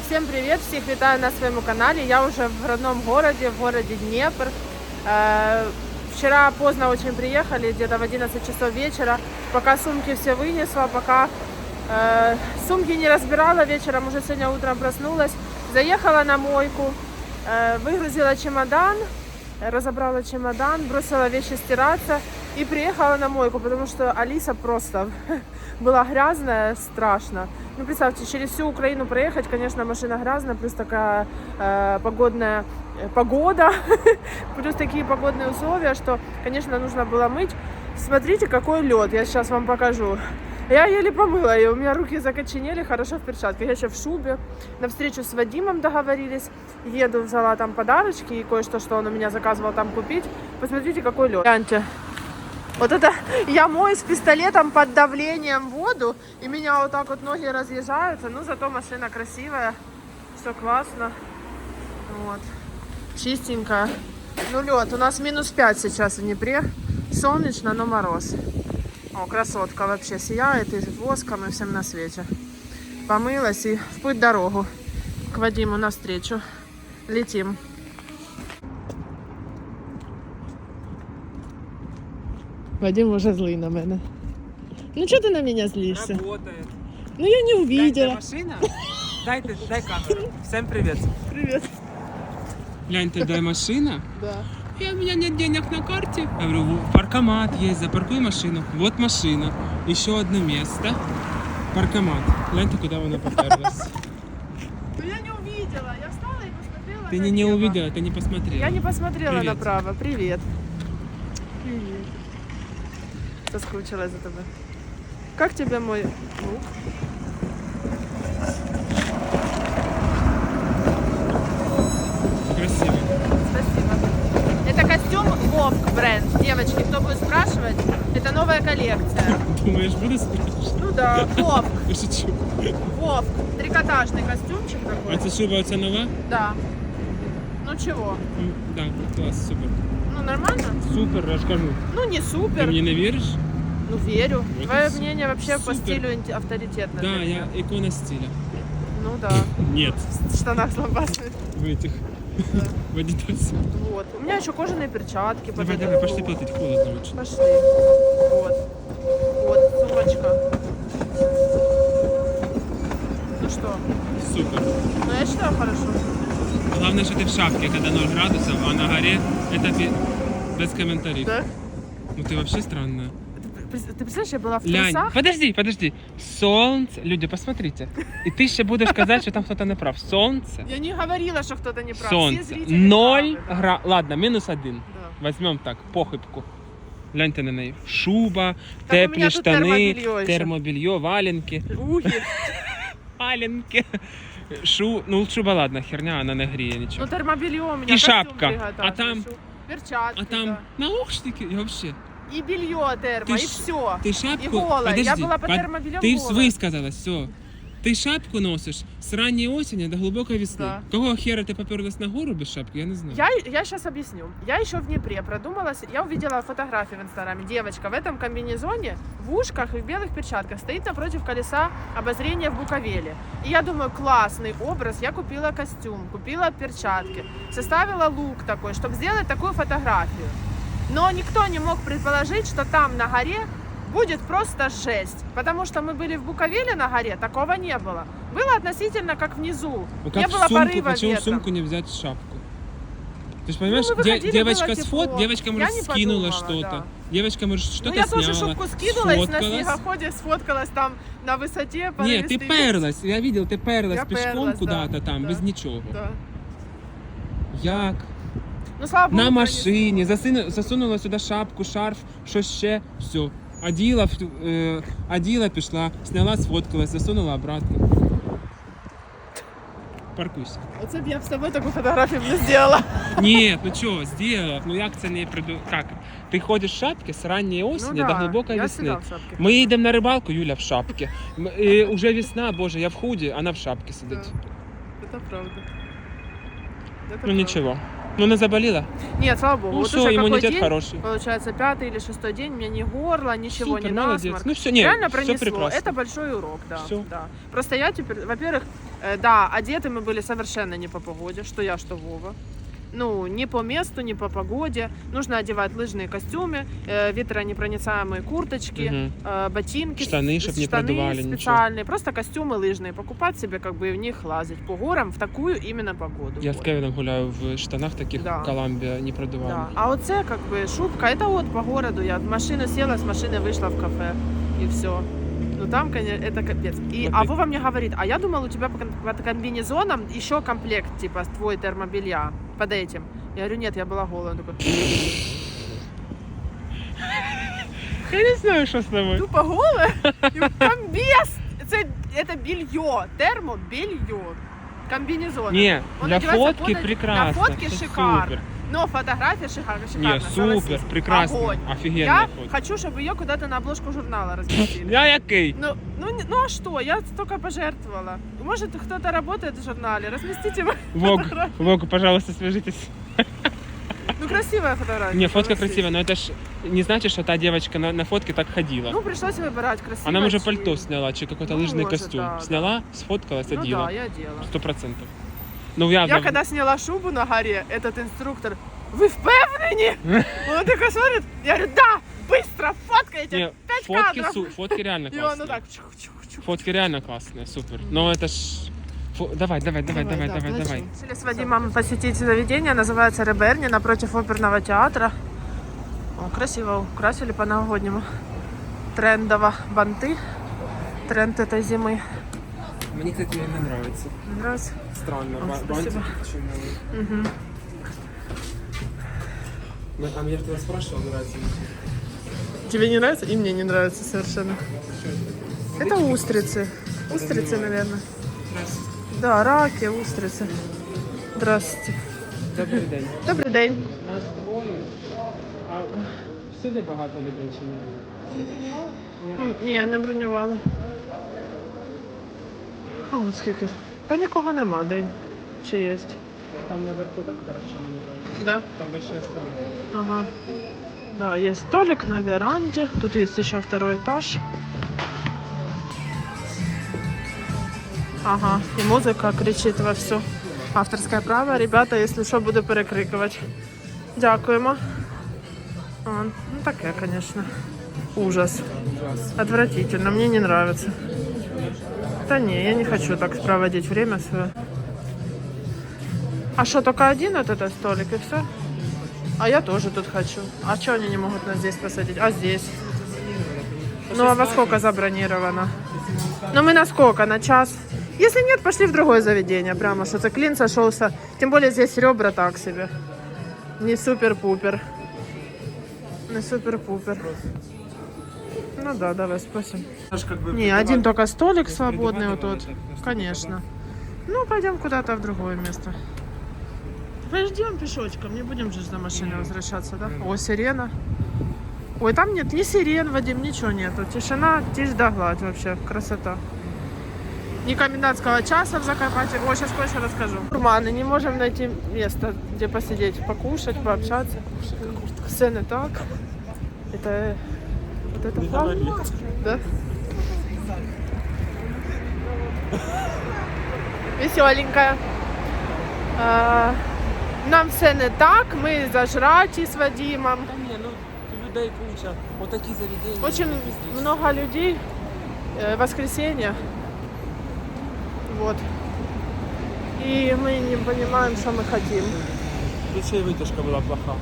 Всем привет, всех витаю на своем канале. Я уже в родном городе, в городе Днепр. Э, Вчера поздно очень приехали, где-то в 11 часов вечера. Пока сумки все вынесла, пока э, сумки не разбирала, вечером уже сегодня утром проснулась. Заехала на мойку, э, выгрузила чемодан, разобрала чемодан, бросила вещи стираться и приехала на мойку, потому что Алиса просто была грязная, страшно. Ну, представьте, через всю Украину проехать, конечно, машина грязная, плюс такая э, погодная э, погода, плюс такие погодные условия, что, конечно, нужно было мыть. Смотрите, какой лед, я сейчас вам покажу. Я еле помыла ее, у меня руки закоченели, хорошо в перчатках. Я еще в шубе. На встречу с Вадимом договорились. Еду, взяла там подарочки и кое-что, что он у меня заказывал там купить. Посмотрите, какой лед. Гляньте. Вот это я мою с пистолетом под давлением воду, и меня вот так вот ноги разъезжаются. Ну, зато машина красивая, все классно. Вот. Чистенькая. Ну, лед. У нас минус 5 сейчас в Днепре. Солнечно, но мороз. О, красотка вообще сияет и воском, и всем на свете. Помылась и в путь дорогу к Вадиму навстречу. Летим. Вадим уже злый на мене. Ну что ты на меня злишься? Работает. Ну я не увидела. машина. Дайте, дай камеру. Всем привет. Привет. Гляньте, дай машина. Да. И у меня нет денег на карте. Я говорю, «В паркомат есть, запаркуй машину. Вот машина. Еще одно место. Паркомат. Гляньте, куда она поперлась. Ну я не увидела. Я встала и посмотрела Ты не, не увидела, ты не посмотрела. Я не посмотрела Привет. направо. Привет. Привет. Соскучилась за тобой. Как тебе мой лук? Красиво. Спасибо. Это костюм Вовк бренд. Девочки, кто будет спрашивать, это новая коллекция. Думаешь, буду спрашивать? Ну да, Вовк. Шучу. Вовк. Трикотажный костюмчик А такой. це шуба оця нова? Да. Ну чего? М, Да, клас, супер. Ну нормально? Супер, я ж кажу. Ну не супер. мені не віриш? Ну верю. Вот Твое мнение вообще по Супер. стилю инте- авторитетно. Да, я икона стиля. Ну да. Нет. В штанах с. В этих. Да. В Адидасе. Вот. У меня еще кожаные перчатки. Давай, давай, пошли платить, холодно очень. Пошли. Вот. Вот, сумочка. Ну что? Супер. Ну я считаю хорошо. Главное, что ты в шапке, когда 0 градусов, а на горе это без комментариев. Да? Ну ты вообще странная. Ты, ты представляешь, я была в Лянь, трусах. подожди, подожди. Солнце, люди, посмотрите. И ты еще будешь сказать, что там кто-то не прав. Солнце, Я не говорила, что кто-то не прав. Все солнце. зрители Ноль правы. гра... Ладно, минус один. Да. Возьмем так, похибку. Гляньте на неї. Шуба, Так у мене теплі тут штани, термобелье ще. термобелье, валенки. Уги. Валенки. Шу... Ну, шуба, ладно, херня, вона не гріє Ну нічого. термобелье у меня. И костюм шапка. трикотажный, А там- шу- Перчатки, А там да. наушники и вообще. И белье термо, Ты и ж- все. Ты шапку... И голая. Подожди, я была по под- термобелье Ты голая. высказалась, все. Ты шапку носишь с ранней осени до глубокой весны. Да. Какого хера ты поперлась на гору без шапки, я не знаю. Я, я сейчас объясню. Я еще в Днепре продумала, с- я увидела фотографии в инстаграме. Девочка в этом комбинезоне, в ушках и в белых перчатках стоит напротив колеса обозрения в Буковеле. И я думаю, классный образ. Я купила костюм, купила перчатки, составила лук такой, чтобы сделать такую фотографию. Но никто не мог предположить, что там на горе будет просто жесть. Потому что мы были в Буковеле на горе, такого не было. Было относительно как внизу. Ну не как было в сумку, порыва почему в ветра. сумку не взять шапку? Ты же понимаешь, мы де- девочка было с фот, тепло. девочка, Я может, не скинула что-то. да. Девочка, может, что-то Ну, я тоже сняла, шубку скидывалась на сфоткалась. снегоходе, сфоткалась там на высоте. Нет, ты перлась, я видел, ты перлась Я пешком перлась, куда-то да, там, да. без ничего. Да. Як? Ну, слава богу, На машині, засину- засунула сюди шапку, шарф, що ще, все. Оділа, в- е, пішла, сняла, сфоткалась, засунула обратно. Паркуйся. Оце б я б з тобою таку фотографію б не зробила. Ні, ну чого, зробив, ну як це не приду... Как? Ти ходиш в шапці з ранньої осені ну, до глибокої я весни. всегда в шапке. Ми їдемо на рибалку, Юля в шапці. М- І уже весна, боже, я в худі, вона в шапці сидить. Да. Это правда. Это Ну правда. нічого. Ну не заболіла? Нет, слава богу. Ну вот все, уже какой імунітет день, хороший. получается, пятый или шестой день, мне ни горло, ничего, Супер, ни молодец. насморк. Ну все, ні, Реально все пронесло. прекрасно. Это большой урок, да. Всё. да. Просто я теперь, во-первых, Э, да, одеты мы были совершенно не по погоде, что я, что Вова. Ну, не по месту, не по погоде. Нужно одевать лыжные костюмы, э, ветронепроницаемые курточки, Мгм. э, ботинки, Штаны, с- чтоб не штаны продували, ничего. специальные, просто костюмы лыжные, покупать себе, как бы и в них лазить по горам в такую именно погоду. Я з Вот. Кевіном гуляю в штанах таких Да. Коламбія, не Да. продували. А вот это как бы шубка, это вот по городу. Я в машину села, с машины вышла в кафе и все. Ну там, конечно, это капец. И, Вот а ты- Вова мне говорит, а я думал, у тебя под комбинезоном еще комплект, типа, твой термобелья под этим. Я говорю, нет, я была голая. Он такой, Я не знаю, що з тобою. тупо голая? Комбез! Это, белье, термобелье. Комбинезон. Ні, Он для фотки прекрасно. Для фотки шикарно. Супер. Но фотография шикарно, шикарно. Ні, супер, прекрасно. Огонь. Офігенна Я фотка. хочу, чтобы ее куда-то на обложку журнала разместили. Я який? Ну, ну, не- ну а что? Я столько пожертвовала. Может, кто-то работает в журнале. Разместите мою Вог, фотографию. Вог, пожалуйста, свяжитесь. Ну, красивая фотография. Не, фотка согласись. красивая, но это ж не значит, что та девочка на, на фотке так ходила. Ну, пришлось выбирать красивое. Она уже пальто сняла, чи какой-то Ну, лыжный может, костюм. да, сняла, сфоткалась, Ну одела. да, я делала. Сто процентов. Ну, явно. Я когда сняла шубу на горе, этот инструктор, вы впевнені? Он такой смотрит, я говорю, да, быстро, фоткайте, Не, пять фотки, кадров. су- фотки реально И он классные. ну так, чух-чух-чух. Фотки реально классные, супер. Но это ж... фо- Давай, давай, давай, давай, да, давай, давай. Решили с Вадимом посетить заведение, называется Реберни, напротив оперного театра. О, красиво украсили по-новогоднему. Трендово банты. Тренд этой зимы. Мне, кстати, не нравится. Мне нравится? Странно, О, спасибо. Мгм. А я тебя спрашивал, нравится Тебе не нравится? И мне не нравится совершенно. Это устрицы. Устрицы, наверное. Да, раки, устрицы. Здравствуйте. Добрий день. Добрий день. Нас двоє. А всюди багато людей чи ні? Ні, не бронювала. А от скільки. Та нікого нема день. Чи є? Там наверху так хорошо мені. Да? Там большая страна. Ага. Да, есть столик на веранде. Тут есть еще второй этаж. Ага, и музыка кричит во все. Авторское право. Ребята, если що, буду перекрикувати. Дякуємо. Ну таке, конечно. Ужас. Ужас. Отвратительно, мне не нравится. Да не, я не хочу так проводить время свое. А что, только один вот этот столик и все? А я тоже тут хочу. А что они не могут нас здесь посадить? А здесь? Ну а во сколько забронировано? Ну мы на сколько? На час? Если нет, пошли в другое заведение. Прямо что-то клин сошелся. Тем более здесь ребра так себе. Не супер-пупер. Не супер-пупер. Ну да, давай спросим. Не, один только столик свободный вот тут. Конечно. Ну, пойдем куда-то в другое место. Пойдем пешочком, не будем же на машине возвращаться, да? О, сирена. Ой, там нет ни сирен, Вадим, ничего нету. Тишина, тишь да гладь вообще, красота. Ни комендантского часа в Закарпатье. О, сейчас кое-что расскажу. Урманы, не можем найти место, где посидеть, покушать, пообщаться. Цены так. Это... Вот это правда? Да? Веселенькая. А, Нам все не так, ми зажраті з Вадимом. Та ні, ну людей куча. Отакі заведення. Очень много людей. Э, Воскресенье. Вот. И мы не понимаем, что мы хотим. Ще й витяжка була плоха.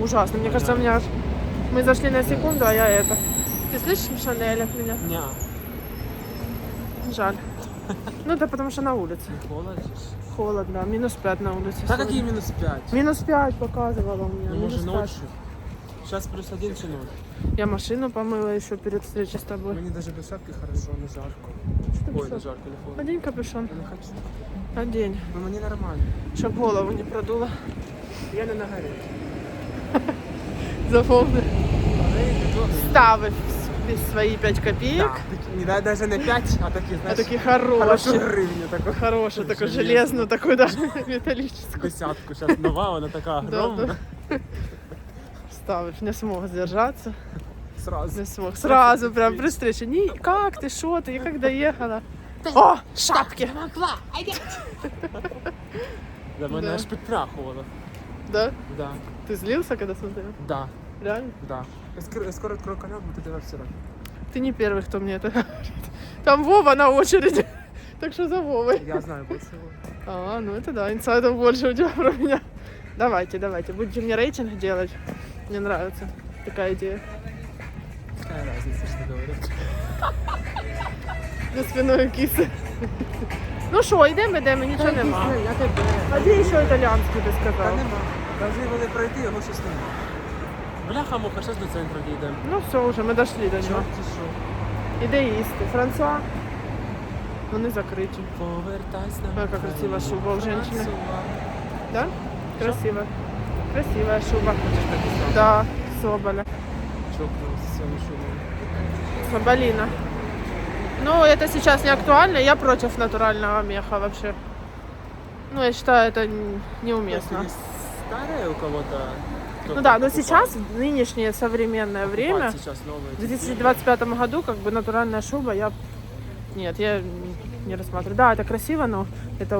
Ужасно. Мне кажется, у меня... Мы зашли на секунду, а я это... Ты слышишь, Шанель от меня? Ня. Жаль. Ну да, потому что на улице. Холодно. Холодно. Минус 5 на улице. Та сегодня. какие минус 5? Минус 5 показывала у меня. Ну, минус може 5. ночью. Сейчас плюс один чи ноль. Я машину помыла еще перед встречей с тобой. Мені даже без шапки хорошо, не жарко. Что ты Ой, не писал? жарко, не холодно. Одень капюшон. Я не хочу. Одень. Ну мені нормально. Чтоб голову не продуло. Я не на горі. Заповни. Ставив с- свої 5 копеек. Не дай даже не 5, а такі, А знаєш, такі хороші хороші. гривні. Таку Хорошую, такую Железную. железную, такую даже металлическую. десятку. Зараз нова, вона така Да, огромна. да. Ставив, не смог сдержаться. Сразу. Не смог. Сразу прям при встрече. Не, как ты, что ты, я как доехала. О, шапки. Да, мене Да. аж підтрахувало. Да? Да, Ты злился, когда смотрел? да, Реально? да. Я скоро, я скоро открою канал, буду тебе все равно. Ты не первый, кто мне это говорит. Там Вова на очереди. Так что за Вовой. Я знаю больше его. А, ну это да, инсайдов больше у тебя про меня. Давайте, давайте, будете мне рейтинг делать. Мне нравится такая идея. Какая разница, что говорят. За спиною киси. Ну що, йдемо, йдемо, нічого нема. Я тебе. А де ще італіянський ти Та сказав? нема. Должны були пройти, його щось нема. Бляха муха, щось до центру дійдемо. Ну все, вже ми дійшли до нього. Чорті що. Іде їсти. Франсуа. Вони закриті. Повертайся на Ой, яка красива шуба у женщины. Франсуа. Да? Красиво. Красивая шуба. Хочеш так і сам? Да, Соболя. Чокнувся з цим шумом. Соболина. Ну, это сейчас не актуально, я против натурального меха вообще. Ну, я считаю, это н- неуместно. Если Старое у кого-то. ну да, но сейчас, в нынешнее современное Покупать время, сейчас новые. в 2025 году, как бы натуральная шуба, я... Нет, я не рассматриваю. Да, это красиво, но это...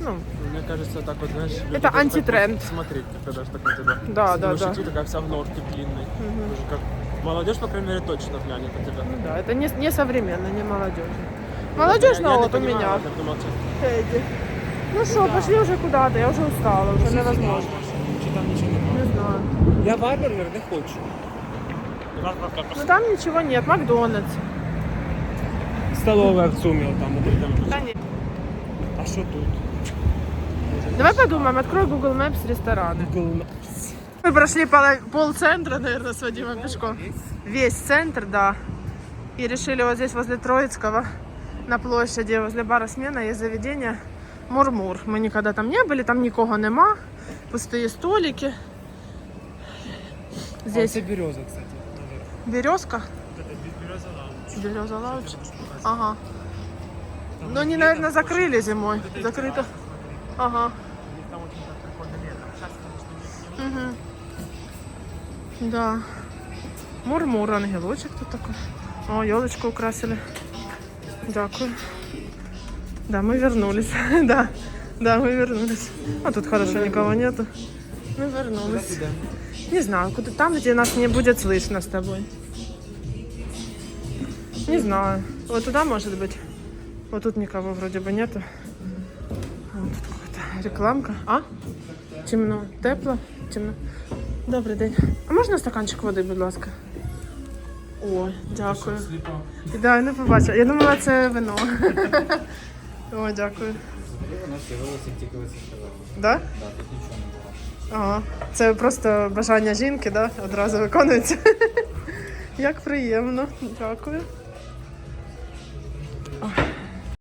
Ну, Мне кажется, так вот, знаешь, люди Это антитренд. смотреть, когда ж так на тебя. Да, С да, да. такая вся в норке длинной. Тоже как молодежь, по крайней мере, точно глянет на тебя. ну да, это не, не современно, не молодежь. Молодежь, ну я не вот у меня. Эти. Ну что, пошли уже куда-то, я уже устала, уже невозможно. Чи там нічого немає? Не знаю. Я варбергер не хочу. Ну там ничего нет, Макдональдс. Столовая в Сумі, там. Да нет. А що тут? Давай подумаем, открой Google Maps рестораны. Google Мы прошли поло- полцентра, наверное, с Вадимом пешком. Весь центр, да. И решили вот здесь возле Троицкого, на площади, возле бара смена есть заведение Мурмур. Мы никогда там не были, там никого нема. Пустые столики. Здесь Це береза, кстати. березка. Береза лаунж. Береза лаунж. Ага. Но они, наверное, закрыли зимой. Закрыто. Ага. Там очень прикольно летом. Сейчас, конечно, не Угу. Да. Мурмур, ангелочек тут такой. О, елочку украсили. Дякую. Да, мы вернулись. да, да, мы вернулись. А тут хорошо, никого нету. Мы вернулись. Куда? Не знаю, куда там, где нас не будет слышно с тобой. Не знаю. Вот туда может быть. Вот тут никого вроде бы нету. Вот тут какая-то рекламка. А? Темно. Тепло? Темно. Добрий день. А можна стаканчик води, будь ласка? О, дякую. Сліпа. Да, я не побачила. Я думала, це вино. О, дякую. Вона з'явилася тільки ви це сказали. Да? Так, тут нічого не було. Ага. Це просто бажання жінки, да? Одразу виконується. Як приємно. Дякую. Ой.